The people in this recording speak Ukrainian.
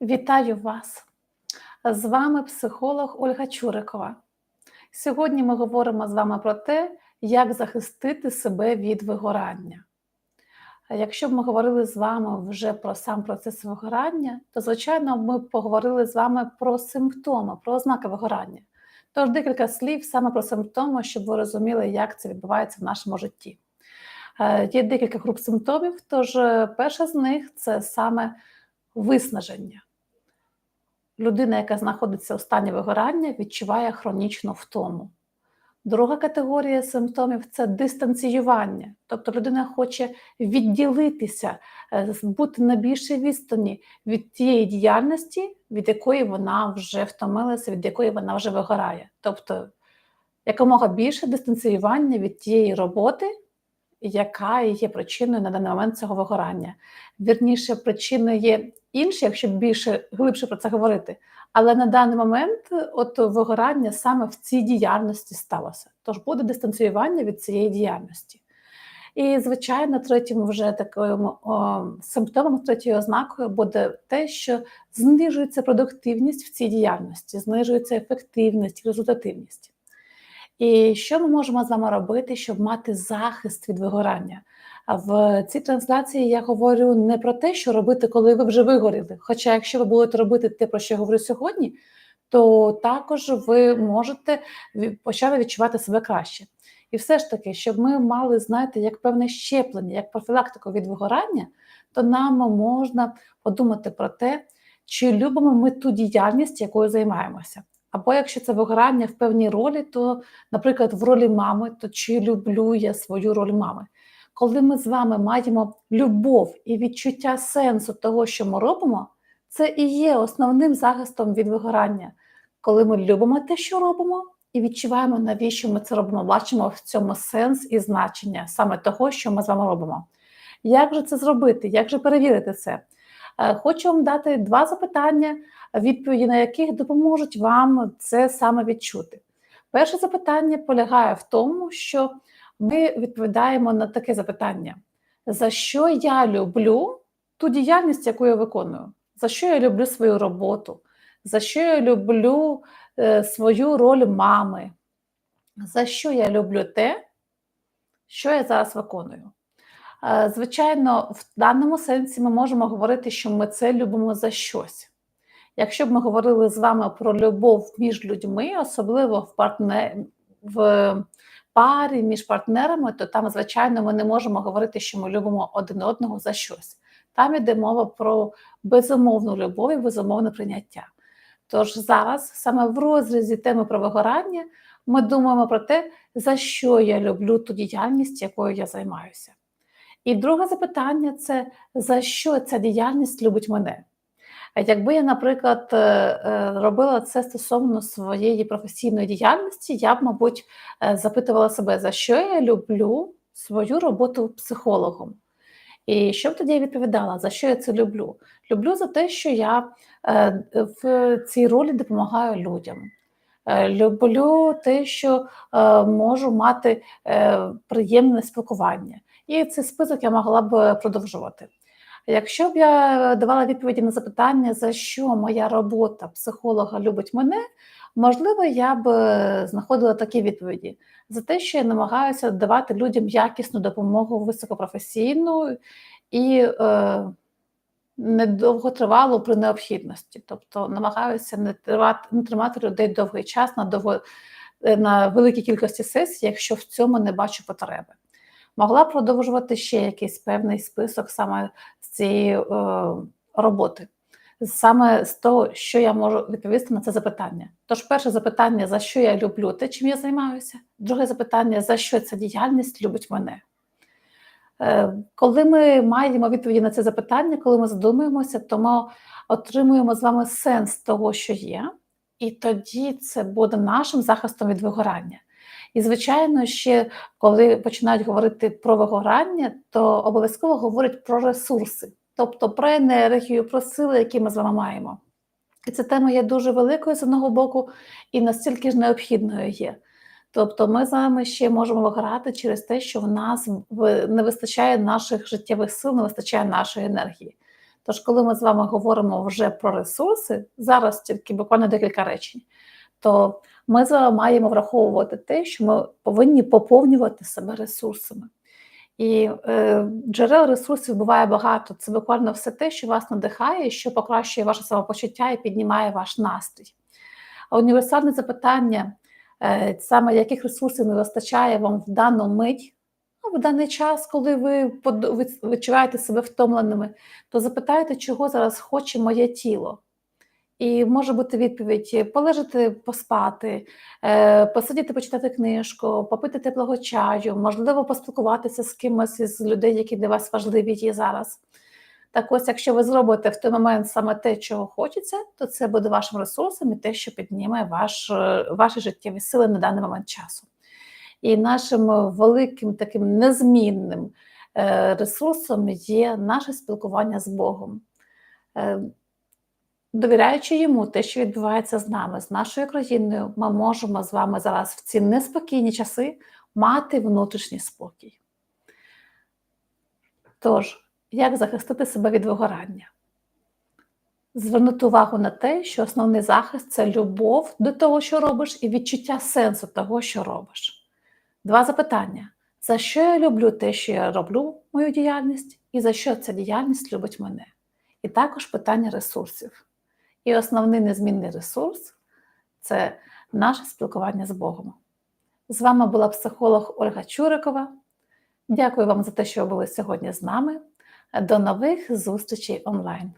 Вітаю вас! З вами психолог Ольга Чурикова. Сьогодні ми говоримо з вами про те, як захистити себе від вигорання. Якщо б ми говорили з вами вже про сам процес вигорання, то, звичайно, ми поговорили з вами про симптоми, про ознаки вигорання. Тож декілька слів саме про симптоми, щоб ви розуміли, як це відбувається в нашому житті. Е, Є декілька груп симптомів, тож е, перша з них це саме виснаження. Людина, яка знаходиться у стані вигорання, відчуває хронічну втому. Друга категорія симптомів це дистанціювання. Тобто людина хоче відділитися, е, бути на більшій відстані від тієї діяльності, від якої вона вже втомилася, від якої вона вже вигорає. Тобто якомога більше дистанціювання від тієї роботи, яка є причиною на даний момент цього вигорання. Вірніше, причиною є інші, якщо більше глибше про це говорити. Але на даний момент от вигорання саме в цій діяльності сталося. Тож буде дистанціювання від цієї діяльності. І, звичайно, третім вже таким о, симптомом, третьою ознакою буде те, що знижується продуктивність в цій діяльності, знижується ефективність, результативність. І що ми можемо з вами робити, щоб мати захист від вигорання? А в цій трансляції я говорю не про те, що робити, коли ви вже вигоріли. Хоча, якщо ви будете робити те, про що я говорю сьогодні, то також ви можете почати відчувати себе краще. І все ж таки, щоб ми мали, знаєте, як певне щеплення, як профілактику від вигорання, то нам можна подумати про те, чи любимо ми ту діяльність, якою займаємося. Або якщо це вигорання в певній ролі, то, наприклад, в ролі мами, то чи люблю я свою роль мами. Коли ми з вами маємо любов і відчуття сенсу того, що ми робимо, це і є основним захистом від вигорання. Коли ми любимо те, що робимо, і відчуваємо, навіщо ми це робимо, бачимо в цьому сенс і значення саме того, що ми з вами робимо. Як же це зробити? Як же перевірити це? Е, хочу вам дати два запитання, відповіді на яких допоможуть вам це саме відчути. Перше запитання полягає в тому, що ми відповідаємо на таке запитання: за що я люблю ту діяльність, яку я виконую? За що я люблю свою роботу? За що я люблю е, свою роль мами? За що я люблю те, що я зараз виконую? Е, звичайно, в даному сенсі ми можемо говорити, що ми це любимо за щось. Якщо б ми говорили з вами про любов між людьми, особливо в партнер... в парі між партнерами, то там, звичайно, ми не можемо говорити, що ми любимо один одного за щось. Там йде мова про безумовну любов і безумовне прийняття. Тож зараз, саме в розрізі теми про вигорання, ми думаємо про те, за що я люблю ту діяльність, якою я займаюся. І друге запитання це за що ця діяльність любить мене? Якби я, наприклад, е, е, робила це стосовно своєї професійної діяльності, я б, мабуть, е, запитувала себе, за що я люблю свою роботу психологом. І що б тоді я відповідала, за що я це люблю? Люблю за те, що я в цій ролі допомагаю людям. Люблю те, що можу мати приємне спілкування. І цей список я могла б продовжувати. Якщо б я давала відповіді на запитання, за що моя робота психолога любить мене, можливо, я б знаходила такі відповіді за те, що я намагаюся давати людям якісну допомогу високопрофесійну і е, недовготривалу при необхідності. Тобто намагаюся не тривати, не тримати людей довгий час на довго, на великій кількості сесій, якщо в цьому не бачу потреби могла продовжувати ще якийсь певний список саме з цієї е, роботи, саме з того, що я можу відповісти на це запитання. Тож, перше запитання, за що я люблю те, чим я займаюся, друге запитання, за що ця діяльність любить мене. Е, коли ми маємо відповіді на це запитання, коли ми задумуємося, то ми отримуємо з вами сенс того, що є, і тоді це буде нашим захистом від вигорання. І, звичайно, ще коли починають говорити про вигорання, то обов'язково говорять про ресурси, тобто про енергію, про сили, які ми з вами маємо. І ця тема є дуже великою з одного боку, і настільки ж необхідною є. Тобто ми з вами ще можемо виграти через те, що в нас не вистачає наших життєвих сил, не вистачає нашої енергії. Тож, коли ми з вами говоримо вже про ресурси, зараз тільки буквально декілька речень, то ми маємо враховувати те, що ми повинні поповнювати себе ресурсами. І е, джерел ресурсів буває багато. Це буквально все те, що вас надихає, що покращує ваше самопочуття і піднімає ваш настрій. А універсальне запитання, е, саме яких ресурсів не вистачає вам в дану мить, ну, в даний час, коли ви відчуваєте себе втомленими, то запитайте, чого зараз хоче моє тіло. І може бути відповідь: полежати, поспати, е, посидіти, почитати книжку, попити теплого чаю, можливо, поспілкуватися з кимось із людей, які для вас важливі є зараз. Так ось, якщо ви зробите в той момент саме те, чого хочеться, то це буде вашим ресурсом і те, що підніме ваш, е, ваші життєві сили на даний момент часу. І нашим е, великим таким незмінним е, ресурсом є наше спілкування з Богом. Довіряючи йому те, що відбувається з нами, з нашою країною, ми можемо з вами зараз в ці неспокійні часи мати внутрішній спокій. Тож, як захистити себе від вигорання? Звернути увагу на те, що основний захист це любов до того, що робиш, і відчуття сенсу того, що робиш. Два запитання: за що я люблю те, що я роблю мою діяльність, і за що ця діяльність любить мене? І також питання ресурсів. І основний незмінний ресурс це наше спілкування з Богом. З вами була психолог Ольга Чурикова. Дякую вам за те, що ви були сьогодні з нами. До нових зустрічей онлайн.